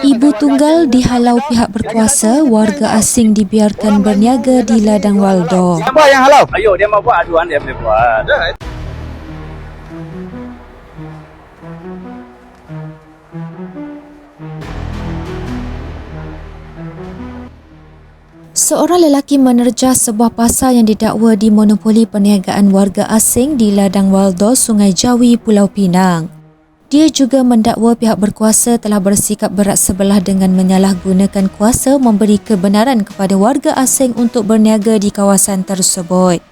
Ibu tunggal dihalau pihak berkuasa, warga asing dibiarkan berniaga di ladang Waldo. Apa yang halau? Ayo dia mau buat aduan dia boleh buat. Seorang lelaki menerjah sebuah pasar yang didakwa dimonopoli perniagaan warga asing di ladang Waldo, Sungai Jawi, Pulau Pinang. Dia juga mendakwa pihak berkuasa telah bersikap berat sebelah dengan menyalahgunakan kuasa memberi kebenaran kepada warga asing untuk berniaga di kawasan tersebut.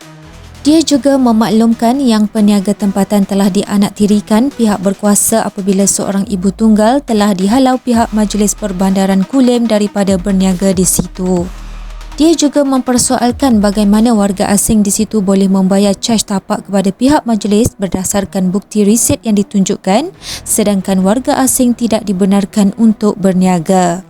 Dia juga memaklumkan yang peniaga tempatan telah dianaktirikan pihak berkuasa apabila seorang ibu tunggal telah dihalau pihak Majlis Perbandaran Kulim daripada berniaga di situ. Dia juga mempersoalkan bagaimana warga asing di situ boleh membayar caj tapak kepada pihak majlis berdasarkan bukti risit yang ditunjukkan sedangkan warga asing tidak dibenarkan untuk berniaga.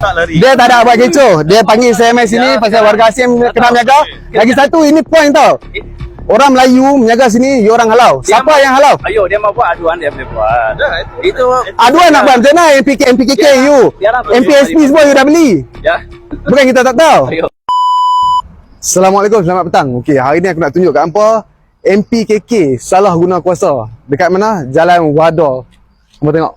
Tak lari. Dia tak ada buat kecoh. Dia panggil saya mai sini pasal warga asing kena menjaga. Lagi satu ini point tau. Orang Melayu menjaga sini, you orang halau. Dia Siapa yang halau? Ayo dia mau buat aduan dia boleh buat. Itu Aduan nak buat macam mana MPK, MPKK Biar- you. biarlah tu MPSP dia- semua you dah beli. ya. Bukan kita tak tahu. Ayo. Assalamualaikum, selamat petang. Okey, hari ni aku nak tunjuk kat hampa MPKK salah guna kuasa. Dekat mana? Jalan Wado. Hampa tengok.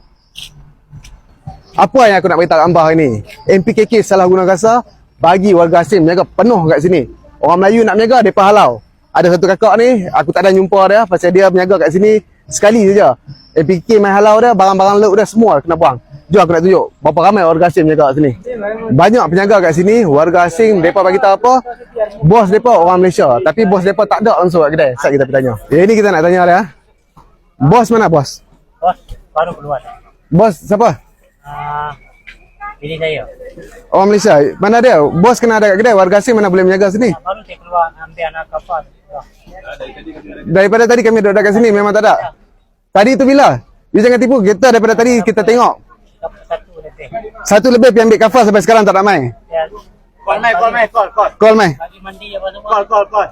Apa yang aku nak beritahu kat hampa hari ni? MPKK salah guna kuasa bagi warga asing berniaga penuh kat sini. Orang Melayu nak berniaga, mereka halau. Ada satu kakak ni, aku tak ada jumpa dia pasal dia berniaga kat sini sekali saja. MPKK main halau dia, barang-barang laut dia semua kena buang. Jom aku nak tunjuk berapa ramai warga asing berniaga kat sini. Banyak peniaga kat sini, warga asing, mereka bagi tahu apa? Bos mereka orang Malaysia, tapi bos mereka tak ada langsung kat kedai. Sat kita pergi tanya. Yang ni kita nak tanya dia. Bos mana bos? Bos, baru keluar. Bos siapa? Ah, ini saya. Orang Malaysia. Mana dia? Bos kena ada kat kedai, warga asing mana boleh menjaga sini? Baru saya keluar ambil anak kapal. Daripada tadi kami duduk kat sini memang tak ada. Tadi tu bila? You jangan tipu, kita daripada tadi kita tengok. Satu lebih. Satu lebih pergi ambil kafar sampai sekarang tak nak main. Ya. Call mai, call mai, call, call. Call mai. Bagi mandi apa semua. Call, call, call.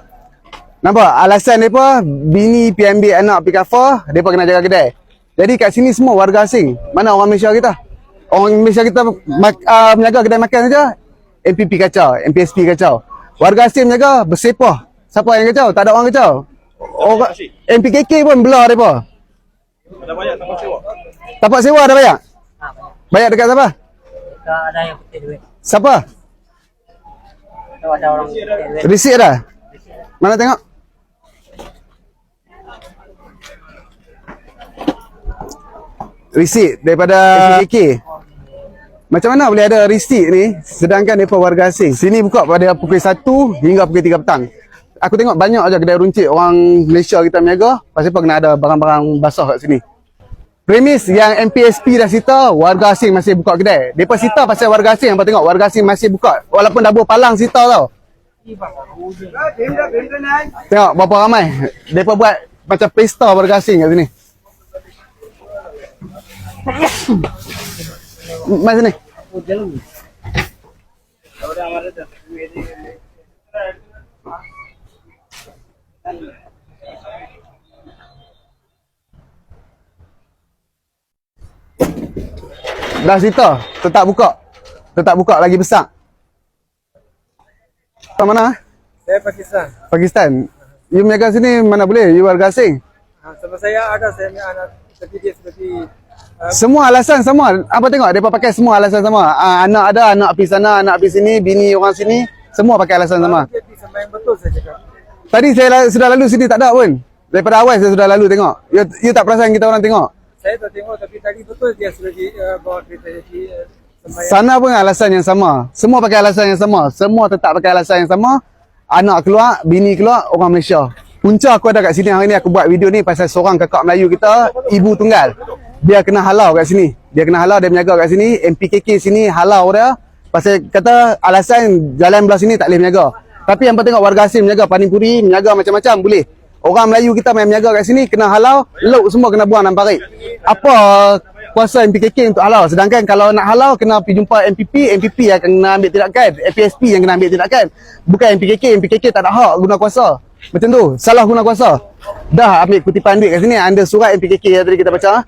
Nampak? Alasan mereka, bini ambil anak pergi kafar, mereka kena jaga kedai. Jadi kat sini semua warga asing. Mana orang Malaysia kita? Orang Malaysia kita mak, uh, menjaga kedai makan saja, MPP kacau, MPSP kacau. Warga asing menjaga, bersepah. Siapa yang kacau? Tak ada orang kacau. Orang, MPKK pun belah mereka. Ada banyak tempat sewa. Tapak sewa ada banyak? Ha, banyak. Banyak dekat siapa? Tak ada yang putih duit. Siapa? Ada orang putih duit. Resit ada? Mana tengok? Resit daripada KK. Macam mana boleh ada resit ni sedangkan mereka warga asing? Sini buka pada pukul 1 hingga pukul 3 petang. Aku tengok banyak aja kedai runcit orang Malaysia kita berniaga. Pasal apa kena ada barang-barang basah kat sini. Premis yang MPSP dah sita, warga asing masih buka kedai. Mereka sita pasal warga asing. Apa tengok warga asing masih buka. Walaupun dah palang sita tau. Tengok berapa ramai. Mereka buat macam pesta warga asing kat sini. Mas sini. Dah sita, tetap buka. Tetap buka lagi besar. Kat mana? Saya Pakistan. Pakistan. You berniaga sini mana boleh? You warga asing. Ha, sama saya ada saya punya anak seperti dia seperti Semua alasan sama. Apa tengok dia pakai semua alasan sama. Ah, anak ada, anak pergi sana, anak pergi sini, bini orang sini, semua pakai alasan sama. betul saya cakap. Tadi saya sudah lalu sini tak ada pun. Daripada awal saya sudah lalu tengok. You, you tak perasan kita orang tengok. Saya tak tengok tapi tadi betul dia sudah di uh, bawa kereta jadi uh, sembahyang. Sana pun alasan yang sama. Semua pakai alasan yang sama. Semua tetap pakai alasan yang sama. Anak keluar, bini keluar, orang Malaysia. Punca aku ada kat sini hari ni aku buat video ni pasal seorang kakak Melayu kita, ibu tunggal. Dia kena halau kat sini. Dia kena halau, dia menjaga kat sini. MPKK sini halau dia. Pasal kata alasan jalan belah sini tak boleh berniaga. Tapi yang tengok warga asing berniaga panipuri, berniaga macam-macam boleh. Orang Melayu kita main berniaga kat sini kena halau, lauk semua kena buang dalam parit. Apa kuasa MPKK untuk halau? Sedangkan kalau nak halau kena pergi jumpa MPP, MPP yang kena ambil tindakan, FPSP yang kena ambil tindakan. Bukan MPKK, MPKK tak ada hak guna kuasa. Macam tu, salah guna kuasa. Dah ambil kutipan duit kat sini, anda surat MPKK yang tadi kita baca.